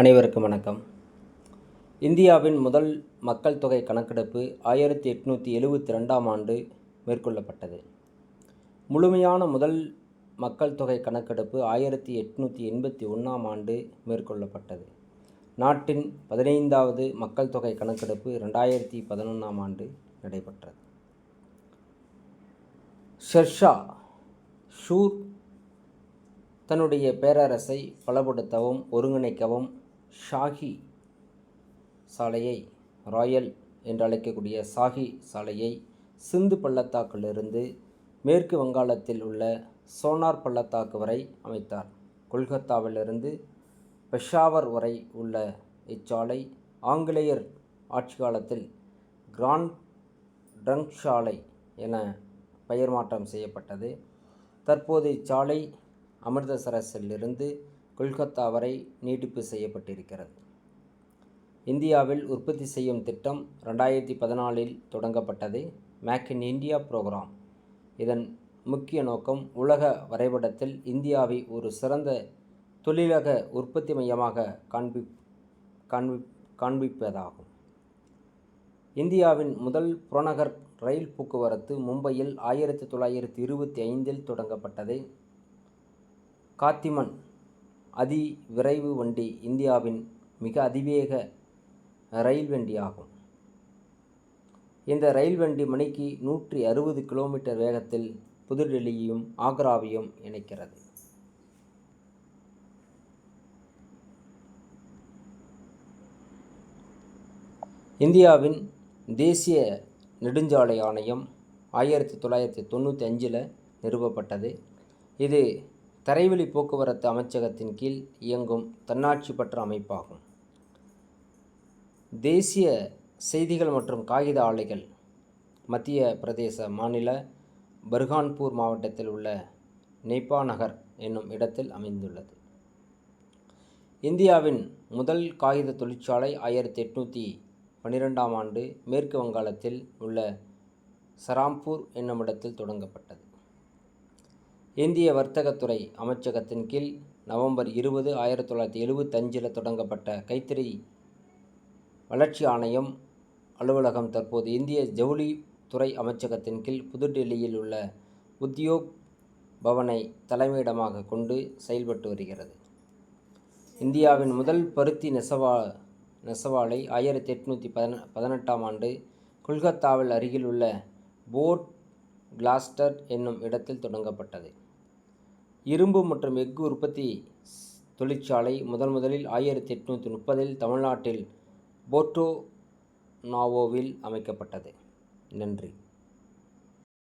அனைவருக்கும் வணக்கம். இந்தியாவின் முதல் மக்கள் தொகை கணக்கெடுப்பு ஆயிரத்தி எட்நூற்றி எழுபத்தி ரெண்டாம் ஆண்டு மேற்கொள்ளப்பட்டது. முழுமையான முதல் மக்கள் தொகை கணக்கெடுப்பு ஆயிரத்தி எட்நூற்றி எண்பத்தி ஒன்றாம் ஆண்டு மேற்கொள்ளப்பட்டது. நாட்டின் பதினைந்தாவது மக்கள் தொகை கணக்கெடுப்பு ரெண்டாயிரத்தி பதினொன்றாம் ஆண்டு நடைபெற்றது. ஷெர்ஷா ஷூர் தன்னுடைய பேரரசை பலப்படுத்தவும் ஒருங்கிணைக்கவும் ஷாஹி சாலையை ராயல் என்று அழைக்கக்கூடிய சாஹி சாலையை சிந்து பள்ளத்தாக்கிலிருந்து மேற்கு வங்காளத்தில் உள்ள சோனார் பள்ளத்தாக்கு வரை அமைத்தார். கொல்கத்தாவிலிருந்து பெஷாவர் வரை உள்ள இச்சாலை ஆங்கிலேயர் ஆட்சி காலத்தில் கிராண்ட் ட்ரங்க் சாலை என பெயர் மாற்றம் செய்யப்பட்டது. தற்போது இச்சாலை அமிர்தசரஸிலிருந்து கொல்கத்தா வரை நீட்டிப்பு செய்யப்பட்டிருக்கிறது. இந்தியாவில் உற்பத்தி செய்யும் திட்டம் ரெண்டாயிரத்தி பதினாலில் தொடங்கப்பட்டது. மேக் இன் இந்தியா ப்ரோக்ராம் இதன் முக்கிய நோக்கம் உலக வரைபடத்தில் இந்தியாவை ஒரு சிறந்த தொழிலக உற்பத்தி மையமாக காண்பி காண்பி காண்பிப்பதாகும். இந்தியாவின் முதல் புறநகர் ரயில் போக்குவரத்து மும்பையில் ஆயிரத்தி தொள்ளாயிரத்தி இருபத்தி ஐந்தில் தொடங்கப்பட்டது. காத்திமன் அதி விரைவு வண்டி இந்தியாவின் மிக அதிவேக ரயில் வண்டி ஆகும் இந்த ரயில் வண்டி மணிக்கு நூற்றி அறுபது கிலோமீட்டர் வேகத்தில் புதுடெல்லியையும் ஆக்ராவையும் இணைக்கிறது. இந்தியாவின் தேசிய நெடுஞ்சாலை ஆணையம் ஆயிரத்தி தொள்ளாயிரத்தி தொண்ணூற்றி அஞ்சில் நிறுவப்பட்டது. இது தரைவழி போக்குவரத்து அமைச்சகத்தின் கீழ் இயங்கும் தன்னாட்சி பெற்ற அமைப்பாகும். தேசிய செய்திகள் மற்றும் காகித ஆலைகள் மத்திய பிரதேச மாநில பர்கான்பூர் மாவட்டத்தில் உள்ள நெய்பா நகர் என்னும் இடத்தில் அமைந்துள்ளது. இந்தியாவின் முதல் காகித தொழிற்சாலை ஆயிரத்தி எட்நூற்றி பன்னிரெண்டாம் ஆண்டு மேற்கு வங்காளத்தில் உள்ள சராம்பூர் என்னும் இடத்தில் தொடங்கப்பட்டது. இந்திய வர்த்தகத்துறை அமைச்சகத்தின் கீழ் நவம்பர் இருபது ஆயிரத்தி தொள்ளாயிரத்தி எழுபத்தஞ்சில் தொடங்கப்பட்ட கைத்தறி வளர்ச்சி ஆணையம் அலுவலகம் தற்போது இந்திய ஜவுளி துறை அமைச்சகத்தின் கீழ் புதுடெல்லியில் உள்ள உத்தியோக் பவனை தலைமையிடமாக கொண்டு செயல்பட்டு வருகிறது. இந்தியாவின் முதல் பருத்தி நெசவா நெசவாலை ஆயிரத்தி எட்நூற்றி பதின பதினெட்டாம் ஆண்டு கொல்கத்தாவில் அருகில் உள்ள போர்ட் கிளாஸ்டர் என்னும் இடத்தில் தொடங்கப்பட்டது. இரும்பு மற்றும் எஃகு உற்பத்தி தொழிற்சாலை முதன் முதலில் ஆயிரத்தி எட்நூற்றி முப்பதில் தமிழ்நாட்டில் போர்டோ நாவோவில் அமைக்கப்பட்டது. நன்றி.